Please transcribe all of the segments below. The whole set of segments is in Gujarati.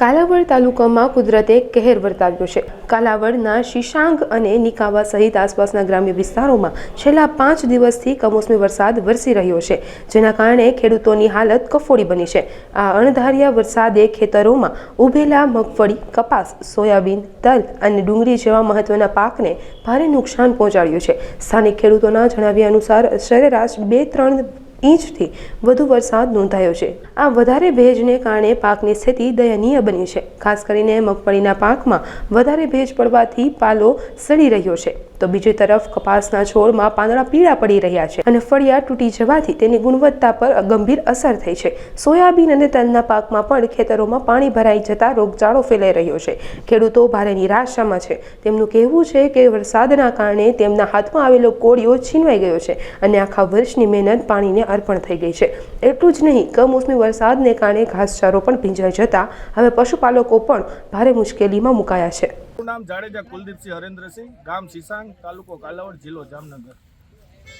કાલાવડ તાલુકામાં કુદરતે કહેર વર્તાવ્યો છે. કાલાવડના શીશાંગ અને નિકાવા સહિત આસપાસના ગ્રામ્ય વિસ્તારોમાં છેલ્લા પાંચ દિવસથી કમોસમી વરસાદ વરસી રહ્યો છે, જેના કારણે ખેડૂતોની હાલત કફોડી બની છે. આ અણધાર્યા વરસાદે ખેતરોમાં ઉભેલા મગફળી, કપાસ, સોયાબીન, તલ અને ડુંગળી જેવા મહત્વના પાકને ભારે નુકસાન પહોંચાડ્યું છે. સ્થાનિક ખેડૂતોના જણાવ્યા અનુસાર સરેરાશ બે ત્રણ ઇંચથી વધુ વરસાદ નોંધાયો છે. આ વધારે ભેજને કારણે પાકની સ્થિતિ દયનીય બની છે. ખાસ કરીને મગફળીના પાકમાં વધારે ભેજ પડવાથી પાલો સડી રહ્યો છે. તો બીજી તરફ કપાસના છોડમાં પાંદડા પીળા પડી રહ્યા છે અને ફળિયા તૂટી જવાથી તેની ગુણવત્તા પર ગંભીર અસર થઈ છે. સોયાબીન અને તલના પાકમાં પણ ખેતરોમાં પાણી ભરાઈ જતા રોગચાળો ફેલાઈ રહ્યો છે. ખેડૂતો ભારે નિરાશામાં છે. તેમનું કહેવું છે કે વરસાદના કારણે તેમના હાથમાં આવેલો કોળિયો છીનવાઈ ગયો છે અને આખા વર્ષની મહેનત પાણીને અર્પણ થઈ ગઈ છે. એટલું જ નહીં, કમોસમી વરસાદને કારણે ઘાસચારો પણ ભીંજાઈ જતા હવે પશુપાલકો પણ ભારે મુશ્કેલીમાં મુકાયા છે. નામ જાડેજા કુલદીપસિંહ હરેન્દ્રસિંહ, ગામ સિસાંગ તાલુકો કાલાવડ, જિલ્લો જામનગર.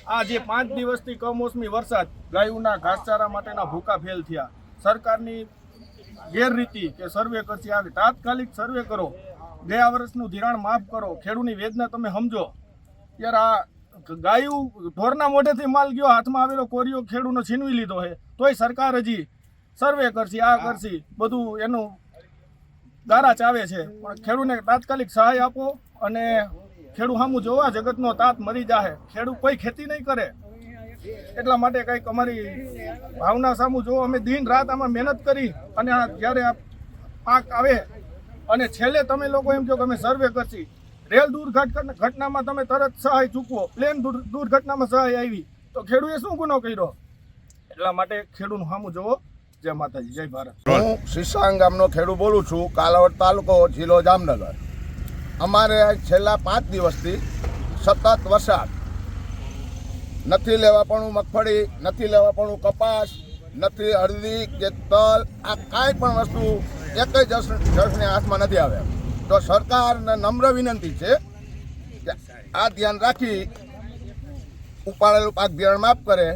આ જે પાંચ દિવસથી કમોસમી વરસાદ, ગાયોના ઘાસચારા માટેના ભૂકા ફેલ થયા. સરકારની ગેરરીતિ કે સર્વે કરશે. આવે તાત્કાલિક સર્વે કરો. ગયા વર્ષનું ધિરાણ માફ કરો. ખેડૂની વેદના તમે સમજો. ત્યારે આ ગાયું ઢોરના મોઢેથી માલ ગયો હાથમાં આવેલો કોરિયો ખેડૂનો છીનવી લીધો છે. તોય સરકાર હજી સર્વે કરશે આ કરશે બધું એનું ગારા ચાવે છે. પણ ખેડૂને તાત્કાલિક સહાય આપો અને ખેડૂ સામું જોવા જગતનો તાત મરી જાહે. ખેડૂત કોઈ ખેતી નહીં કરે. એટલા માટે કંઈક અમારી ભાવના સામું જો અમે દિન રાત આમાં મહેનત કરી અને જ્યારે આ પાક આવે અને છેલ્લે તમે લોકો એમ કહો કે અમે સર્વે કરશી રેલ દુર્ઘટના ઘટનામાં તમે તરત સહાય ચૂકવો. પ્લેન દુર્ઘટનામાં સહાય આવી. તો ખેડૂએ શું ગુનો કર્યો? એટલા માટે ખેડૂનું સામું જોવો જય માતાજી, જય ભારત. હું સિસાંગ ગામનો ખેડૂત બોલું છું, કાલાવડ તાલુકો, જિલ્લો જામનગર. અમારે છેલ્લા પાંચ દિવસથી સતત વરસાદ. નથી લેવા પણ મગફળી, નથી લેવા પણ કપાસ, નથી હળદી કે તલ આ કાંઈ પણ વસ્તુ એક જ જસને હાથમાં નથી આવે તો સરકારને નમ્ર વિનંતી છે કે આ ધ્યાન રાખી ઉપાડેલું પાક બિયારણ માફ કરે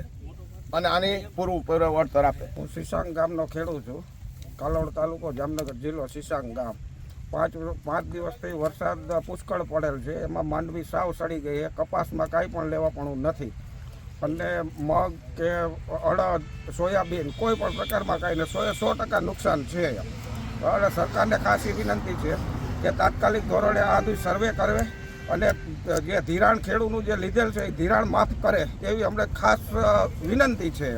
અને આની પૂરું પૂરું વળતર આપે હું સિસાંગ ગામનો ખેડૂત છું. કાલોડ તાલુકો જામનગર જિલ્લો સિસાંગ ગામ. પાંચ પાંચ દિવસથી વરસાદ પુષ્કળ પડેલ છે. એમાં માંડવી સાવ સડી ગઈ છે. કપાસમાં કાંઈ પણ લેવા પણ નથી. અને મગ કે અડદ, સોયાબીન કોઈ પણ પ્રકારમાં કાંઈ ને સો સો ટકા નુકસાન છે. અને સરકારને ખાસી વિનંતી છે. કે તાત્કાલિક ધોરણે આ બધું સર્વે કરવે અને જે ધિરાણ ખેડૂતનું જે લીધેલ છે એ ધિરાણ માફ કરે, એવી અમને ખાસ વિનંતી છે.